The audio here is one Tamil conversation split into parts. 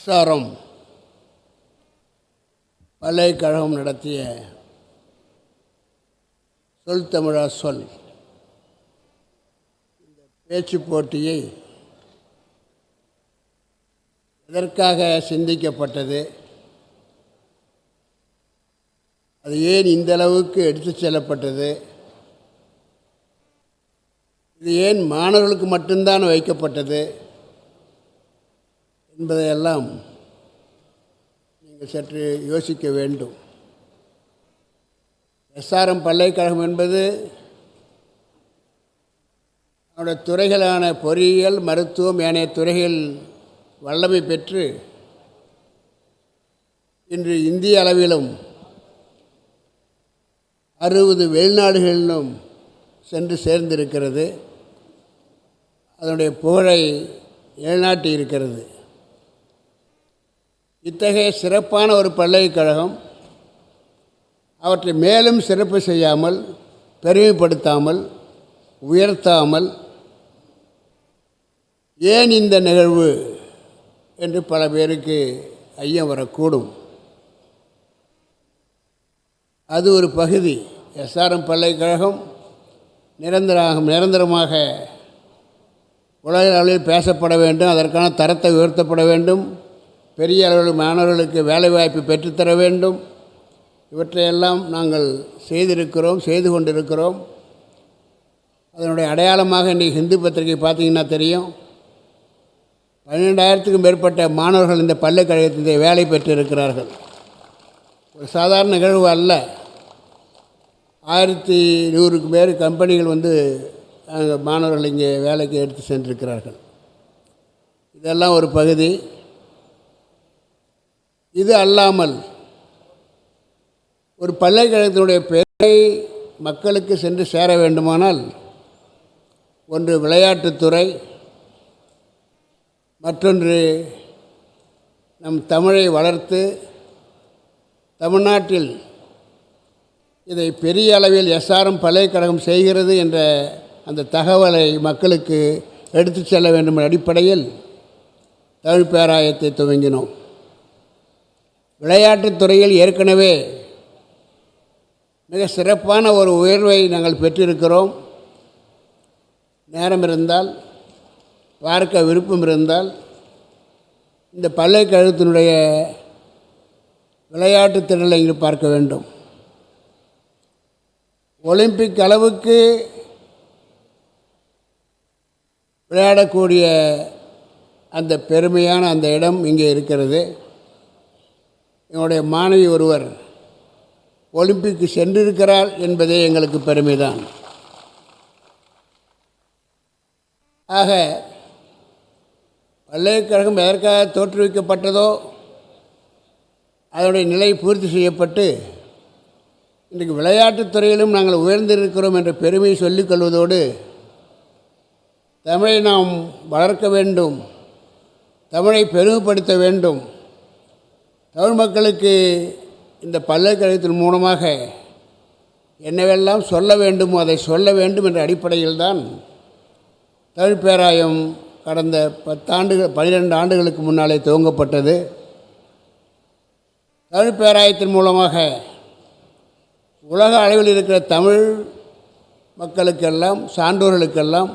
எஸ்ஆர்எம் பல்கலைக்கழகம் நடத்திய சொல் தமிழா சொல். இந்த பேச்சு போட்டியை எதற்காக சிந்திக்கப்பட்டது? அது ஏன் இந்த அளவுக்கு எடுத்துச் செல்லப்பட்டது? இது ஏன் மாணவர்களுக்கு மட்டும்தான் வைக்கப்பட்டது? என்பதையெல்லாம் நீங்கள் சற்று யோசிக்க வேண்டும். எஸ்ஆர்எம் பல்கலைக்கழகம் என்பது அவருடைய துறைகளான பொறியியல் மருத்துவம் ஏனைய துறைகள் வல்லமை பெற்று இன்று இந்திய அளவிலும் அறுபது வெளிநாடுகளிலும் சென்று சேர்ந்திருக்கிறது. அதனுடைய புகழை நிலைநாட்டி இருக்கிறது இத்தகைய சிறப்பான ஒரு பல்கலைக்கழகம் அவற்றை மேலும் சிறப்பு செய்யாமல் பெருமைப்படுத்தாமல் உயர்த்தாமல் ஏன் இந்த நிகழ்வு என்று பல பேருக்கு ஐயம் வரக்கூடும். அது ஒரு பகுதி. எஸ்ஆர்எம் பல்கலைக்கழகம் நிரந்தரமாக நிரந்தரமாக உலக அளவில் பேசப்பட வேண்டும் அதற்கான தரத்தை உயர்த்தப்பட வேண்டும். பெரிய அளவில் மாணவர்களுக்கு வேலைவாய்ப்பு பெற்றுத்தர வேண்டும். இவற்றையெல்லாம் நாங்கள் செய்திருக்கிறோம் செய்து கொண்டிருக்கிறோம். அதனுடைய அடையாளமாக இன்றைக்கி ஹிந்து பத்திரிகை பார்த்திங்கன்னா தெரியும். பன்னிரெண்டாயிரத்துக்கும் மேற்பட்ட மாணவர்கள் இந்த பல்கலைக்கழகத்தில் வேலை பெற்றிருக்கிறார்கள். ஒரு சாதாரண நிகழ்வு அல்ல. ஆயிரத்தி நூறுக்கு மேல் கம்பெனிகள் வந்து மாணவர்கள் இங்கே வேலைக்கு எடுத்து சென்றிருக்கிறார்கள். இதெல்லாம் ஒரு பகுதி. இது அல்லாமல் ஒரு பல்கலைக்கழகத்தினுடைய பெயரை மக்களுக்கு சென்று சேர வேண்டுமானால் ஒன்று விளையாட்டுத்துறை மற்றொன்று நம் தமிழை வளர்த்து தமிழ்நாட்டில் இதை பெரிய அளவில் எஸ்ஆர்எம் பல்கலைக்கழகம் செய்கிறது என்ற அந்த தகவலை மக்களுக்கு எடுத்துச் செல்ல வேண்டும் அடிப்படையில் தமிழ் பேராயத்தை துவங்கினோம். விளையாட்டுத் துறையில் ஏற்கனவே மிக சிறப்பான ஒரு உயர்வை நாங்கள் பெற்றிருக்கிறோம். நேரம் இருந்தால் பார்க்க விருப்பம் இருந்தால் இந்த பல்கலைக்கழகத்தினுடைய விளையாட்டுத் திறனை இங்கு பார்க்க வேண்டும். ஒலிம்பிக் அளவுக்கு விளையாடக்கூடிய அந்த பெருமையான அந்த இடம் இங்கே இருக்கிறது. என்னுடைய மாணவி ஒருவர் ஒலிம்பிக்கு சென்றிருக்கிறாள் என்பதே எங்களுக்கு பெருமைதான். ஆக பல்கலைக்கழகம் எதற்காக தோற்றுவிக்கப்பட்டதோ அதனுடைய நிலை பூர்த்தி செய்யப்பட்டு இன்றைக்கு விளையாட்டுத் துறையிலும் நாங்கள் உயர்ந்திருக்கிறோம் என்ற பெருமையை சொல்லிக்கொள்வதோடு தமிழை நாம் வளர்க்க வேண்டும் தமிழை பெருமைப்படுத்த வேண்டும் தமிழ் மக்களுக்கு இந்த பல்கலைக்கழகத்தின் மூலமாக என்னவெல்லாம் சொல்ல வேண்டுமோ அதை சொல்ல வேண்டும் என்ற அடிப்படையில் தான் தமிழ் பேராயம் கடந்த பத்தாண்டுகள் பன்னிரெண்டு ஆண்டுகளுக்கு முன்னாலே துவங்கப்பட்டது. தமிழ் பேராயத்தின் மூலமாக உலக அளவில் இருக்கிற தமிழ் மக்களுக்கெல்லாம் சான்றோர்களுக்கெல்லாம்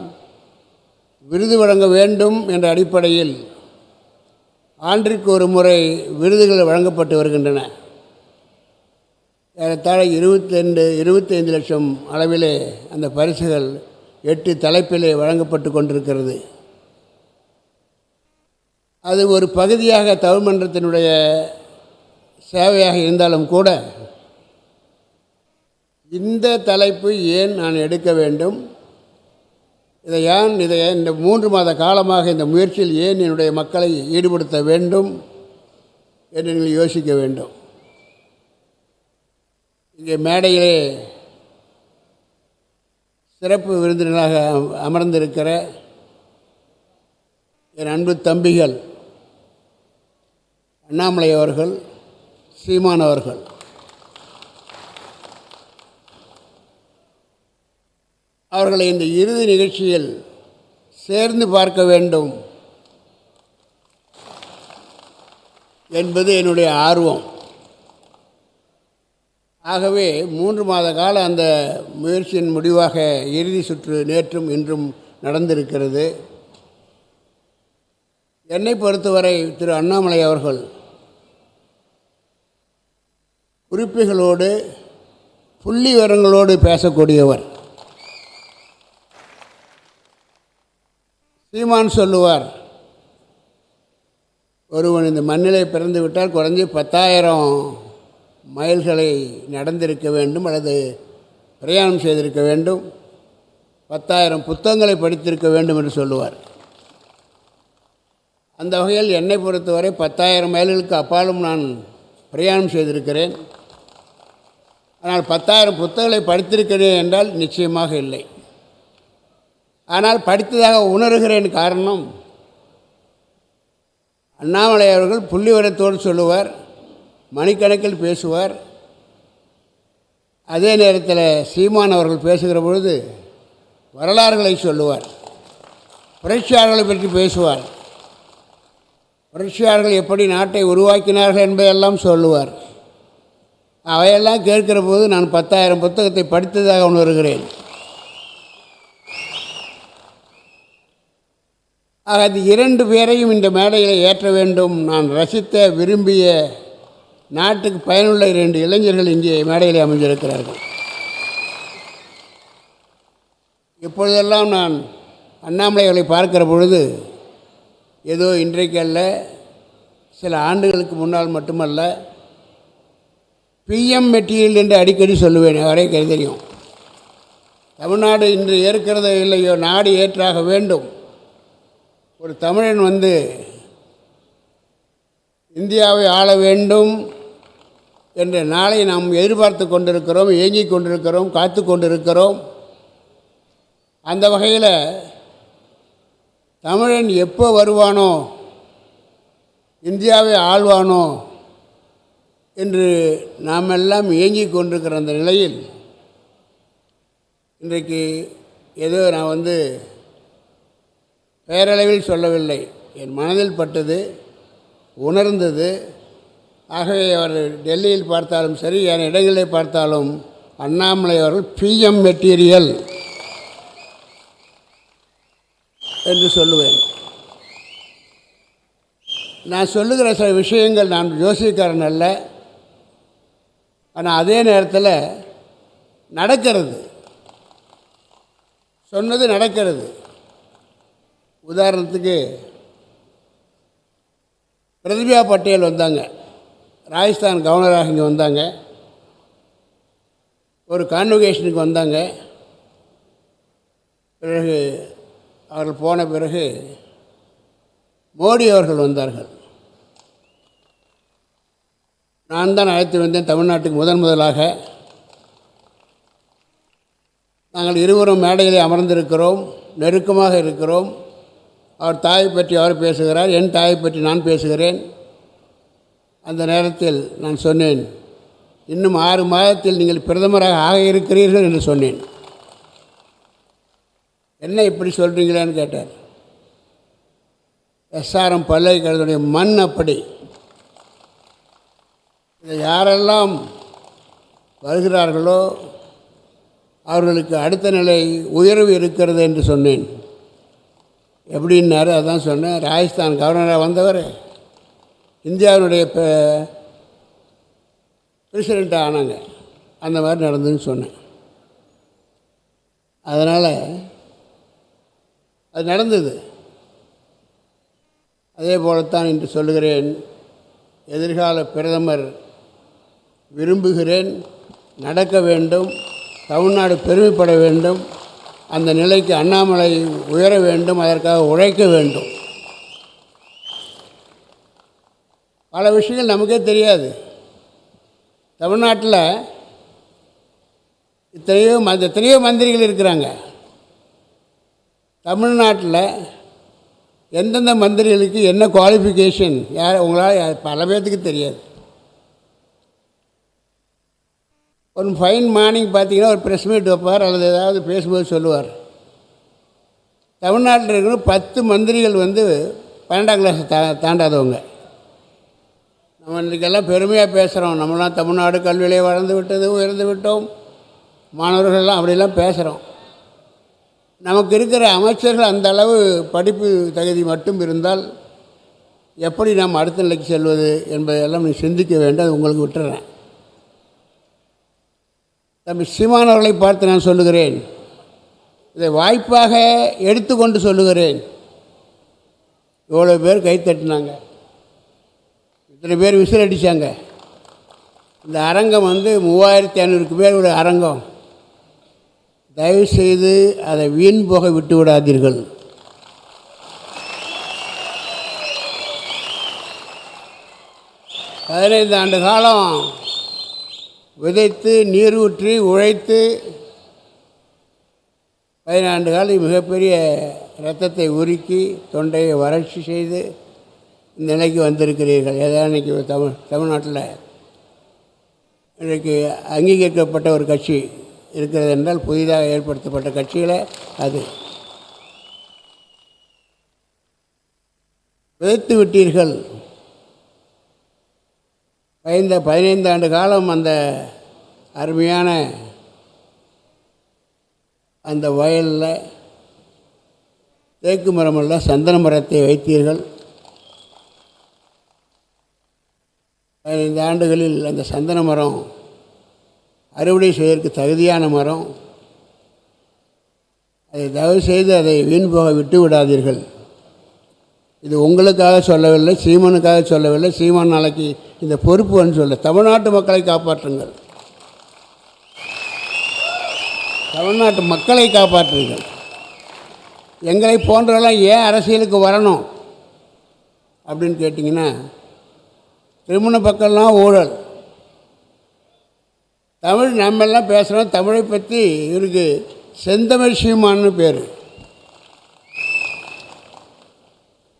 விருது வழங்க வேண்டும் என்ற அடிப்படையில் ஆண்டிற்கு ஒரு முறை விருதுகள் வழங்கப்பட்டு வருகின்றன. ஏறத்தாழ இருபத்தெண்டு இருபத்தைந்து லட்சம் அளவிலே அந்த பரிசுகள் எட்டு தலைப்பிலே வழங்கப்பட்டு கொண்டிருக்கிறது. அது ஒரு பகுதியாக தமிழ் மன்றத்தினுடைய சேவையாக இருந்தாலும் கூட இந்த தலைப்பு ஏன் நான் எடுக்க வேண்டும்? இதை ஏன் இதை இந்த மூன்று மாத காலமாக இந்த முயற்சியில் ஏன் என்னுடைய மக்களை ஈடுபடுத்த வேண்டும் என்று நீங்கள் யோசிக்க வேண்டும். இங்கே மேடையிலே சிறப்பு விருந்தினராக அமர்ந்திருக்கிற என் அன்பு தம்பிகள் அண்ணாமலை அவர்கள் சீமான் அவர்கள். அவர்களை இந்த இறுதி நிகழ்ச்சியில் சேர்ந்து பார்க்க வேண்டும் என்பது என்னுடைய ஆர்வம். ஆகவே மூன்று மாத கால அந்த முயற்சியின் முடிவாக இறுதி சுற்று நேற்றும் இன்றும் நடந்திருக்கிறது. என்னை பொறுத்தவரை திரு அண்ணாமலை அவர்கள் குறிப்புகளோடு புள்ளி விவரங்களோடு பேசக்கூடியவர். சீமான் சொல்லுவார் ஒருவன் இந்த மண்ணிலே பிறந்து விட்டால் குறைஞ்சி பத்தாயிரம் மைல்களை நடந்திருக்க வேண்டும் அல்லது பிரயாணம் செய்திருக்க வேண்டும் பத்தாயிரம் புத்தகங்களை படித்திருக்க வேண்டும் என்று சொல்லுவார். அந்த வகையில் என்னை பொறுத்தவரை பத்தாயிரம் மைல்களுக்கு அப்பாலும் நான் பிரயாணம் செய்திருக்கிறேன். ஆனால் பத்தாயிரம் புத்தகங்களை படித்திருக்கிறேன் என்றால் நிச்சயமாக இல்லை. ஆனால் படித்ததாக உணர்கிறேன் காரணம் அண்ணாமலை அவர்கள் புள்ளிவரத்தோடு சொல்லுவார் மணிக்கணக்கில் பேசுவார். அதே நேரத்தில் சீமான் அவர்கள் பேசுகிற பொழுது வரலாறுகளை சொல்லுவார். புரட்சியாளர்களை பற்றி பேசுவார். புரட்சியாளர்கள் எப்படி நாட்டை உருவாக்கினார்கள் என்பதையெல்லாம் சொல்லுவார். அவையெல்லாம் கேட்கிற போது நான் பத்தாயிரம் புத்தகத்தை படித்ததாக உணர்கிறேன். அது இரண்டு பேரையும் இந்த மேடையில் ஏற்ற வேண்டும். நான் ரசித்த விரும்பிய நாட்டுக்கு பயனுள்ள இரண்டு இளைஞர்கள் இங்கே மேடையில் அமைஞ்சிருக்கிறார்கள் இப்பொழுதெல்லாம் நான் அண்ணாமலைகளை பார்க்கிற பொழுது ஏதோ இன்றைக்கு அல்ல சில ஆண்டுகளுக்கு முன்னால் மட்டுமல்ல பிஎம் மெட்டீரியல் என்று அடிக்கடி சொல்லுவேன் அவரே தெரியும் தமிழ்நாடு இன்று ஏற்கிறதோ இல்லையோ நாடு ஏற்றாக வேண்டும். ஒரு தமிழன் வந்து இந்தியாவை ஆள வேண்டும் என்ற நாளை நாம் எதிர்பார்த்து கொண்டிருக்கிறோம் ஏங்கிக் கொண்டிருக்கிறோம் காத்து கொண்டிருக்கிறோம். அந்த வகையில் தமிழன் எப்போ வருவானோ இந்தியாவை ஆள்வானோ என்று நாம் எல்லாம் இயங்கிக் கொண்டிருக்கிற அந்த நிலையில் இன்றைக்கு ஏதோ நான் வந்து பேரளவில் சொல்லவில்லை. என் மனதில் பட்டது உணர்ந்தது. ஆகவே அவர் டெல்லியில் பார்த்தாலும் சரி என் இடங்களில் பார்த்தாலும் அண்ணாமலை அவர்கள் பிஎம் மெட்டீரியல் என்று சொல்லுவேன். நான் சொல்லுகிற சில விஷயங்கள் நான் ஜோசியக்காரன் அல்ல. ஆனால் அதே நேரத்தில் நடக்கிறது. சொன்னது நடக்கிறது. உதாரணத்துக்கு பிரதிபா பட்டேல் வந்தாங்க. ராஜஸ்தான் கவர்னராக இங்கே வந்தாங்க. ஒரு கான்வகேஷனுக்கு வந்தாங்க. பிறகு அவர்கள் போன பிறகு மோடி அவர்கள் வந்தார்கள். நான் தான் அழைத்து வந்தேன் தமிழ்நாட்டுக்கு முதன் முதலாக. நாங்கள் இருவரும் மேடையிலே அமர்ந்திருக்கிறோம் நெருக்கமாக இருக்கிறோம். அவர் தாயை பற்றி அவர் பேசுகிறார் என் தாயை பற்றி நான் பேசுகிறேன். அந்த நேரத்தில் நான் சொன்னேன் இன்னும் ஆறு மாதத்தில் நீங்கள் பிரதமராக ஆக இருக்கிறீர்கள் என்று சொன்னேன். என்ன இப்படி சொல்கிறீங்களான்னு கேட்டார். எஸ்ஆர்எம் பல்கலைக்கழகத்துடைய மண் அப்படி. இதை யாரெல்லாம் வருகிறார்களோ அவர்களுக்கு அடுத்த நிலை உயர்வு இருக்கிறது என்று சொன்னேன். எப்படின்னாரு அதான் சொன்னேன் ராஜஸ்தான் கவர்னராக வந்தவர். இந்தியாவினுடைய பிரசிடெண்ட்டாக ஆனாங்க. அந்த மாதிரி நடந்ததுன்னு சொன்னேன். அதனால் அது நடந்தது. அதே போலத்தான் இன்று சொல்லுகிறேன் எதிர்கால பிரதமர் விரும்புகிறேன் நடக்க வேண்டும் தமிழ்நாடு பெருமைப்பட வேண்டும் அந்த நிலைக்கு அண்ணாமலை உயர வேண்டும் அதற்காக உழைக்க வேண்டும். பல விஷயங்கள் நமக்கே தெரியாது. தமிழ்நாட்டில் இத்தனையோ ம- எத்தனையோ மந்திரிகள் இருக்கிறாங்க. தமிழ்நாட்டில் எந்தெந்த மந்திரிகளுக்கு என்ன குவாலிஃபிகேஷன் யார் உங்களால் பல பேர்த்துக்கு தெரியாது. ஒரு ஃபைன் மார்னிங் பார்த்தீங்கன்னா ஒரு ப்ரெஸ் மீட் வைப்பார் அல்லது ஏதாவது பேசும்போது சொல்லுவார். தமிழ்நாட்டில் இருக்கிற பத்து மந்திரிகள் வந்து பன்னெண்டாம் கிளாஸ் தா தாண்டாதவங்க. நம்ம இன்றைக்கெல்லாம் பெருமையாக பேசுகிறோம் நம்மளாம் தமிழ்நாடு கல்வியிலே வளர்ந்து விட்டது உயர்ந்து விட்டோம். மாணவர்கள்லாம் அப்படிலாம் பேசுகிறோம் நமக்கு இருக்கிற அமைச்சர்கள் அந்த அளவு படிப்பு தகுதி மட்டும் இருந்தால் எப்படி நாம் அடுத்த நிலைக்கு செல்வது என்பதையெல்லாம் நீ சிந்திக்க வேண்டும் அது உங்களுக்கு விட்டுறேன். தம்பி சீமானவர்களை பார்த்து நான் சொல்லுகிறேன். இதை வாய்ப்பாக எடுத்துக்கொண்டு சொல்லுகிறேன். இவ்வளோ பேர் கை தட்டினாங்க. இத்தனை பேர் விசில் அடித்தாங்க இந்த அரங்கம் வந்து மூவாயிரத்தி ஐநூறுக்கு பேர் உள்ள அரங்கம். தயவுசெய்து அதை வீண் போக விட்டு விடாதீர்கள். பதினைந்து ஆண்டு காலம் விதைத்து நீர் ஊற்றி உழைத்து பதினாண்டு காலம் மிகப்பெரிய இரத்தத்தை உருக்கி தொண்டையை வறட்சி செய்து இந்த நிலைக்கு வந்திருக்கிறீர்கள். ஏதாவது இன்றைக்கி தமிழ் தமிழ்நாட்டில் இன்றைக்கு அங்கீகரிக்கப்பட்ட ஒரு கட்சி இருக்கிறது என்றால் புதிதாக ஏற்படுத்தப்பட்ட கட்சியில் அது. விதைத்து விட்டீர்கள். பதிந்த பதினைந்து ஆண்டு காலம் அந்த அருமையான அந்த வயலில் தேக்கு மரமல்ல சந்தன மரத்தை வைத்தீர்கள். பதினைந்து ஆண்டுகளில் அந்த சந்தன மரம் அறுவடை செய்வதற்கு தகுதியான மரம். அதை தயவு செய்து அதை வீண் போக விட்டு விடாதீர்கள். இது உங்களுக்காக சொல்லவில்லை சீமனுக்காக சொல்லவில்லை சீமான் நாளைக்கு இந்த பொறுப்பு வந்து சொல்ல தமிழ்நாட்டு மக்களை காப்பாற்றுங்கள். தமிழ்நாட்டு மக்களை காப்பாற்றுங்கள். எங்களை போன்றவெல்லாம் ஏன் அரசியலுக்கு வரணும்? அப்படின்னு கேட்டிங்கன்னா திருமண பக்கம்லாம் ஊழல். தமிழ் நம்மெல்லாம் பேசுகிறோம் தமிழை பற்றி இவருக்கு செந்தமிழ் பேர்.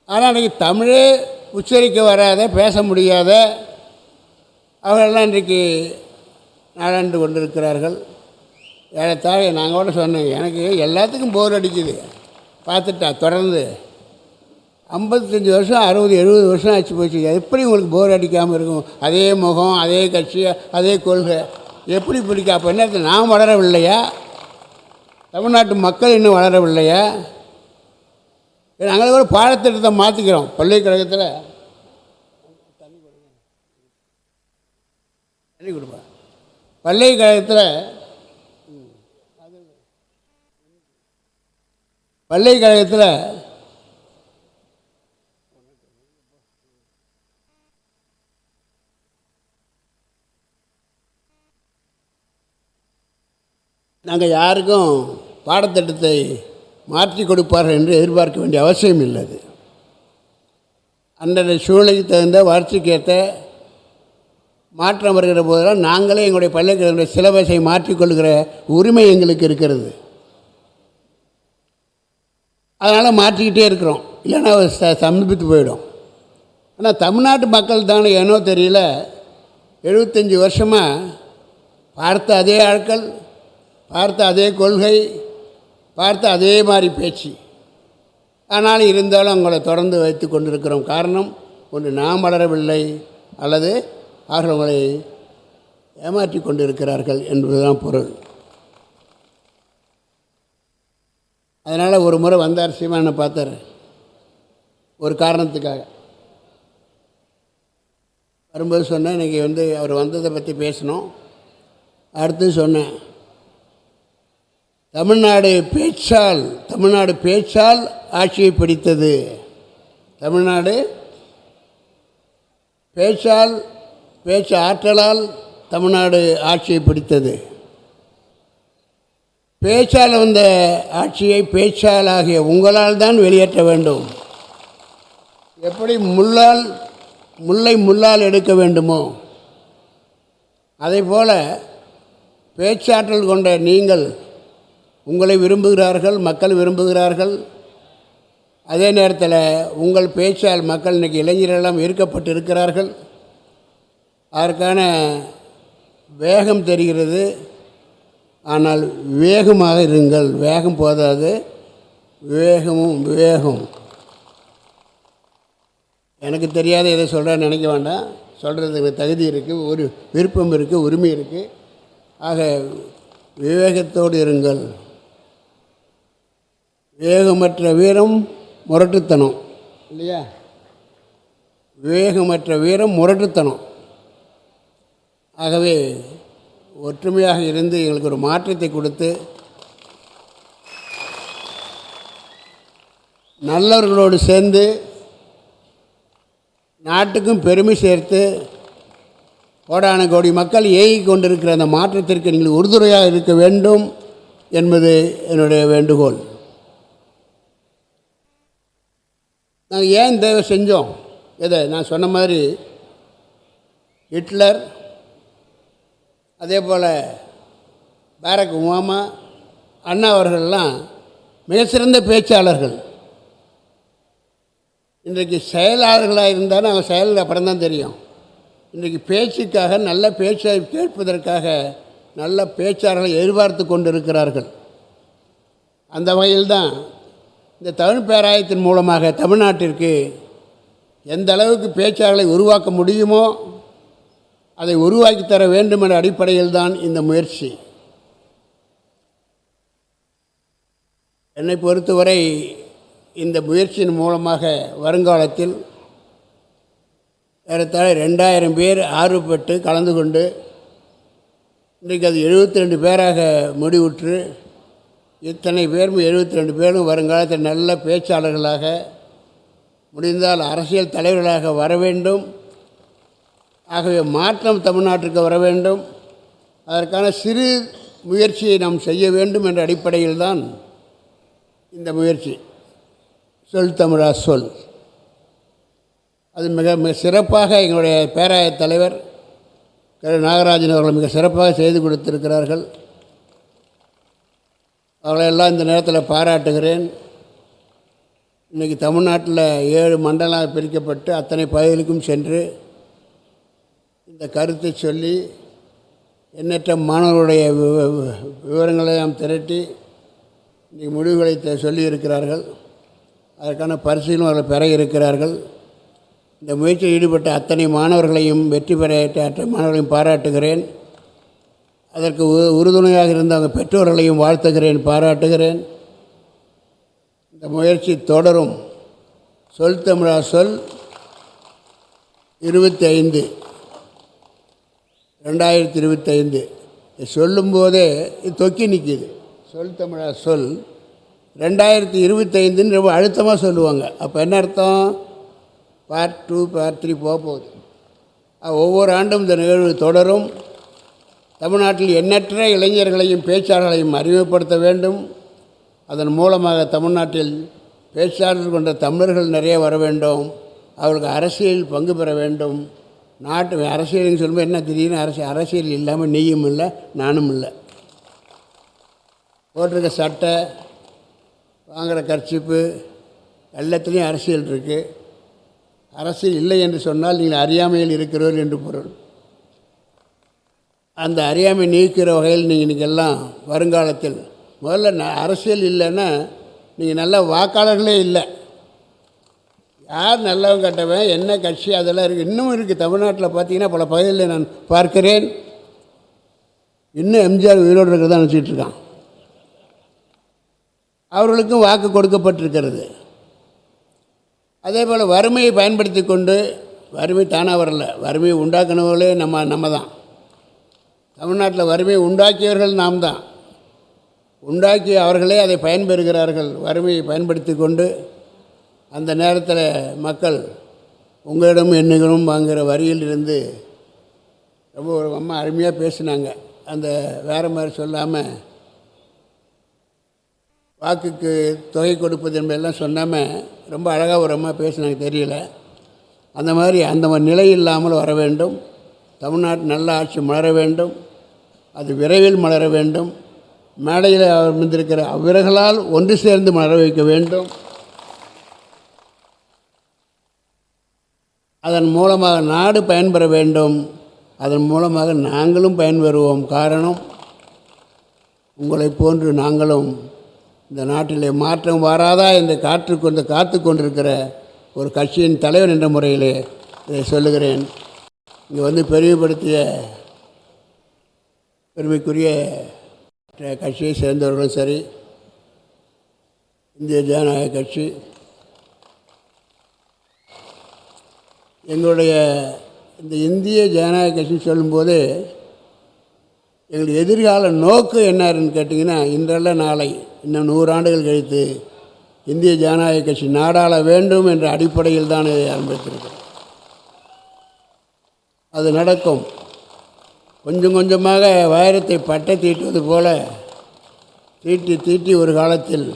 ஆனால் அன்றைக்கி தமிழே உச்சரிக்க வராத பேச முடியாத அவர்களெல்லாம் இன்றைக்கு நடந்து கொண்டிருக்கிறார்கள். ஏறத்தாழ நாங்கள் கூட சொன்னேன் எனக்கு எல்லாத்துக்கும் போர் அடிக்குது. பார்த்துட்டா தொடர்ந்து ஐம்பத்தஞ்சு வருஷம் அறுபது எழுபது வருஷம் ஆச்சு போச்சு. எப்படி உங்களுக்கு போர் அடிக்காமல் இருக்கும்? அதே முகம் அதே கட்சி அதே கொள்கை. எப்படி பிடிக்க அப்போ என்ன நான் வளரவில்லையா? தமிழ்நாட்டு மக்கள் இன்னும் வளரவில்லையா? நாங்கள் கூட பாடத்திட்டத்தை மாற்றிக்கிறோம் பல்கலைக்கழகத்தில் தண்ணி கொடுப்பார் பல்கலைக்கழகத்தில் பல்லைக்கழகத்தில் நாங்கள் யாருக்கும் பாடத்திட்டத்தை மாற்றி கொடுப்பார்கள் என்று எதிர்பார்க்க வேண்டிய அவசியம் இல்லை அது அன்றைய சூழ்நிலைக்கு தகுந்த வளர்ச்சிக்கு ஏற்ற மாற்றம் வருகிற போதெல்லாம் நாங்களே எங்களுடைய பள்ளிக்கூடங்களுடைய சிலபஸை மாற்றிக்கொள்கிற உரிமை எங்களுக்கு இருக்கிறது. அதனால் மாற்றிக்கிட்டே இருக்கிறோம். இல்லைன்னா ச சமீபித்து போயிடும். ஆனால் தமிழ்நாட்டு மக்கள் தானே ஏனோ தெரியல. எழுபத்தஞ்சி வருஷமாக பார்த்த அதே ஆட்கள் பார்த்த அதே கொள்கை பார்த்த அதே மாதிரி பேச்சு. ஆனாலும் இருந்தாலும் அவங்கள தொடர்ந்து வைத்து கொண்டிருக்கிறோம். காரணம் ஒன்று நாம் வளரவில்லை. அல்லது அவர்கள் உங்களை ஏமாற்றி கொண்டிருக்கிறார்கள் என்பதுதான் பொருள். அதனால் ஒரு முறை வந்தார் சீமானை பார்த்தார். ஒரு காரணத்துக்காக. வரும்போது சொன்னேன் இன்றைக்கி வந்து அவர் வந்ததை பற்றி பேசணும். அடுத்து சொன்னேன் தமிழ்நாடு பேச்சால் தமிழ்நாடு பேச்சால் ஆட்சியை பிடித்தது. தமிழ்நாடு பேச்சால் பேச்சு ஆற்றலால் தமிழ்நாடு ஆட்சியை பிடித்தது. பேச்சால் வந்த ஆட்சியை பேச்சால் ஆகிய உங்களால் தான் வெளியேற்ற வேண்டும். எப்படி முள்ளால் முல்லை முள்ளால் எடுக்க வேண்டுமோ அதே போல் பேச்சாற்றல் கொண்ட நீங்கள் உங்களை விரும்புகிறார்கள் மக்கள் விரும்புகிறார்கள். அதே நேரத்தில் உங்கள் பேச்சால் மக்கள் இன்றைக்கி இளைஞரெல்லாம் ஈர்க்கப்பட்டு இருக்கிறார்கள் அதற்கான வேகம் தெரிகிறது. ஆனால் வேகமாக இருங்கள். வேகம் போதாது. வேகமும் வேகம் எனக்கு தெரியாத எதை சொல்கிறேன்னு நினைக்க வேண்டாம். சொல்கிறதுக்கு தகுதி இருக்குது ஒரு விருப்பம் இருக்குது உரிமை இருக்குது ஆக விவேகத்தோடு இருங்கள். விவேகமற்ற வீரம் முரட்டுத்தனம். இல்லையா? விவேகமற்ற வீரம் முரட்டுத்தனம். ஆகவே ஒற்றுமையாக இருந்து எங்களுக்கு ஒரு மாற்றத்தை கொடுத்து நல்லவர்களோடு சேர்ந்து நாட்டுக்கும் பெருமை சேர்த்து கோடான கோடி மக்கள் ஏகி கொண்டிருக்கிற அந்த மாற்றத்திற்கு நீங்கள் உறுதுணையாக இருக்க வேண்டும் என்பது என்னுடைய வேண்டுகோள். நாங்கள் ஏன் தேவை செஞ்சோம்? எதை? நான் சொன்ன மாதிரி ஹிட்லர் அதே போல் பாரக் ஒபாமா அண்ணா அவர்கள்லாம் மிகச்சிறந்த பேச்சாளர்கள். இன்றைக்கு செயலாளர்களாக இருந்தாலும் அவங்க செயல் அப்புறம் தான் தெரியும். இன்றைக்கு பேச்சுக்காக நல்ல பேச்சை கேட்பதற்காக நல்ல பேச்சாளர்களை எதிர்பார்த்து கொண்டு இருக்கிறார்கள் அந்த வகையில் தான் இந்த தமிழ் பேராயத்தின் மூலமாக தமிழ்நாட்டிற்கு எந்த அளவுக்கு பேச்சாளர்களை உருவாக்க முடியுமோ அதை உருவாக்கி தர வேண்டும் என்ற அடிப்படையில் தான் இந்த முயற்சி. என்னை பொறுத்தவரை இந்த முயற்சியின் மூலமாக வருங்காலத்தில் ஏறத்தாழ ரெண்டாயிரம் பேர் ஆர்வப்பட்டு கலந்து கொண்டு இன்றைக்கு அது எழுபத்தி ரெண்டு பேராக முடிவுற்று இத்தனை பேரும் எழுபத்தி ரெண்டு பேரும் வருங்காலத்தில் நல்ல பேச்சாளர்களாக முடிந்தால் அரசியல் தலைவர்களாக வர வேண்டும். ஆகவே மாற்றம் தமிழ்நாட்டிற்கு வர வேண்டும். அதற்கான சிறு முயற்சியை நாம் செய்ய வேண்டும் என்ற அடிப்படையில் தான் இந்த முயற்சி. சொல் தமிழா சொல். அது மிக மிக சிறப்பாக எங்களுடைய பேராய தலைவர் திரு நாகராஜன் அவர்கள் மிக சிறப்பாக செய்து கொடுத்திருக்கிறார்கள். அவர்களெல்லாம் இந்த நேரத்தில் பாராட்டுகிறேன். இன்றைக்கி தமிழ்நாட்டில் ஏழு மண்டலம் பிரிக்கப்பட்டு அத்தனை பகுதிகளுக்கும் சென்று இந்த கருத்தை சொல்லி எண்ணற்ற மாணவர்களுடைய விவ- விவரங்களை நாம் திரட்டி இன்றைக்கு முடிவுகளை சொல்லியிருக்கிறார்கள். அதற்கான பரிசீலனை அவர்கள் பெற இருக்கிறார்கள். இந்த முயற்சியில் ஈடுபட்ட அத்தனை மாணவர்களையும் வெற்றி பெற அற்ற மாணவர்களையும் பாராட்டுகிறேன். அதற்கு உறுதுணையாக இருந்த அவங்க பெற்றோர்களையும் வாழ்த்துகிறேன் பாராட்டுகிறேன். இந்த முயற்சி தொடரும். சொல் தமிழா சொல் இருபத்தி ஐந்து ரெண்டாயிரத்தி இருபத்தைந்து. சொல்லும்போதே இது தொக்கி நிற்கிது சொல் தமிழா சொல். ரெண்டாயிரத்தி இருபத்தைந்துன்னு ரொம்ப அழுத்தமாக சொல்லுவாங்க. அப்போ என்ன அர்த்தம்? பார்ட் டூ பார்ட் த்ரீ போக போகுது. ஒவ்வொரு ஆண்டும் இந்த நிகழ்வு தொடரும். தமிழ்நாட்டில் எண்ணற்ற இளைஞர்களையும் பேச்சாளர்களையும் அறிமுகப்படுத்த வேண்டும். அதன் மூலமாக தமிழ்நாட்டில் பேச்சாளர்கள் கொண்ட தமிழர்கள் நிறைய வர வேண்டும். அவர்களுக்கு அரசியல் பங்கு பெற வேண்டும். நாட்டு அரசியல்னு சொல்லும்போது என்ன திடீர்னு அரசியல் அரசியல் இல்லாமல் நீயும் இல்லை நானும் இல்லை. போட்டிருக்க சட்டை வாங்குகிற கர்ச்சிப்பு எல்லாத்துலேயும் அரசியல் இருக்குது அரசியல் இல்லை என்று சொன்னால் நீங்கள் அறியாமையில் இருக்கிறோர் என்று பொருள். அந்த அறியாமை நீக்கிற வகையில் நீங்கள் இன்றைக்கி எல்லாம் வருங்காலத்தில் முதல்ல அரசியல் இல்லைன்னா நீங்கள் நல்ல வாக்காளர்களே இல்லை. யார் நல்லவன் கட்டவன் என்ன கட்சி அதெல்லாம் இருக்குது இன்னும் இருக்குது தமிழ்நாட்டில் பார்த்தீங்கன்னா பல பகுதிகளில் நான் பார்க்கிறேன். இன்னும் எம்ஜிஆர் உயிரோடு இருக்கிறதா நினச்சிட்ருக்கான் அவர்களுக்கும் வாக்கு கொடுக்கப்பட்டிருக்கிறது. அதே போல் வறுமையை பயன்படுத்தி கொண்டு வறுமை தானாக வரல. வறுமையை உண்டாக்குனவர்களே நம்ம நம்ம தான் தமிழ்நாட்டில் வறுமையை உண்டாக்கியவர்கள் நாம் தான் உண்டாக்கி அவர்களே அதை பயன்பெறுகிறார்கள். வறுமையை பயன்படுத்தி கொண்டு அந்த நேரத்தில் மக்கள் உங்களிடம் என்னிடம் வாங்குகிற வரியில் இருந்து ரொம்ப ஒரு அம்மா அருமையாக பேசினாங்க. அந்த வேறு மாதிரி சொல்லாமல் வாக்குக்கு தொகை கொடுப்பது என்பதெல்லாம் சொன்னாமல் ரொம்ப அழகாக ஒரு அம்மா பேசினாங்க தெரியல. அந்த மாதிரி அந்த மாதிரி நிலை இல்லாமல் வர வேண்டும். தமிழ்நாட்டு நல்ல ஆட்சி மலர வேண்டும். அது விரைவில் மலர வேண்டும். மேடையில் அமர்ந்திருக்கிற அவர்களால் ஒன்று சேர்ந்து மலர வைக்க வேண்டும். அதன் மூலமாக நாடு பயன்பெற வேண்டும். அதன் மூலமாக நாங்களும் பயன்பெறுவோம். காரணம் உங்களை போன்று நாங்களும் இந்த நாட்டிலே மாற்றம் வராதா என்று காற்று கொண்டு காத்து கொண்டிருக்கிற ஒரு கட்சியின் தலைவர் என்ற முறையிலே இதை சொல்லுகிறேன். இங்கே வந்து பெருமைப்படுத்திய பெருமைக்குரிய கட்சியை சேர்ந்தவர்களும் சரி இந்திய ஜனநாயக கட்சி எங்களுடைய இந்த இந்திய ஜனநாயக கட்சி சொல்லும்போது எங்களுடைய எதிர்கால நோக்கு என்னன்னு கேட்டிங்கன்னா இன்றல்ல நாளை இன்னும் நூறு ஆண்டுகள் கழித்து இந்திய ஜனநாயக கட்சி நாடாள வேண்டும் என்ற அடிப்படையில் தான் இதை ஆரம்பித்திருக்கிறோம் அது நடக்கும். கொஞ்சம் கொஞ்சமாக வைரத்தை பட்டை தீட்டுவது போல தீட்டி தீட்டி ஒரு காலத்தில்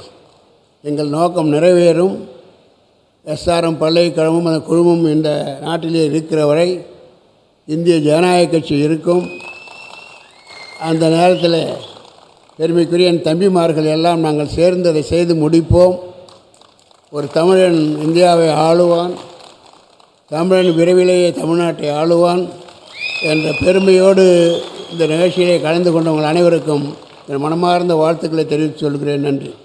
எங்கள் நோக்கம் நிறைவேறும். எஸ்ஆர்எம் பல்கலைக்கழகமும் அந்த குழுமம் இந்த நாட்டிலே இருக்கிற வரை இந்திய ஜனநாயக கட்சி இருக்கும். அந்த நேரத்தில் பெருமைக்குரிய என் தம்பிமார்கள் எல்லாம் நாங்கள் சேர்ந்து அதை செய்து முடிப்போம். ஒரு தமிழன் இந்தியாவை ஆளுவான் தமிழன் விரைவிலேயே தமிழ்நாட்டை ஆளுவான் என்ற பெருமையோடு இந்த நிகழ்ச்சியிலே கலந்து கொண்டவங்கள் அனைவருக்கும் என் மனமார்ந்த வாழ்த்துக்களை தெரிவித்து சொல்கிறேன். நன்றி.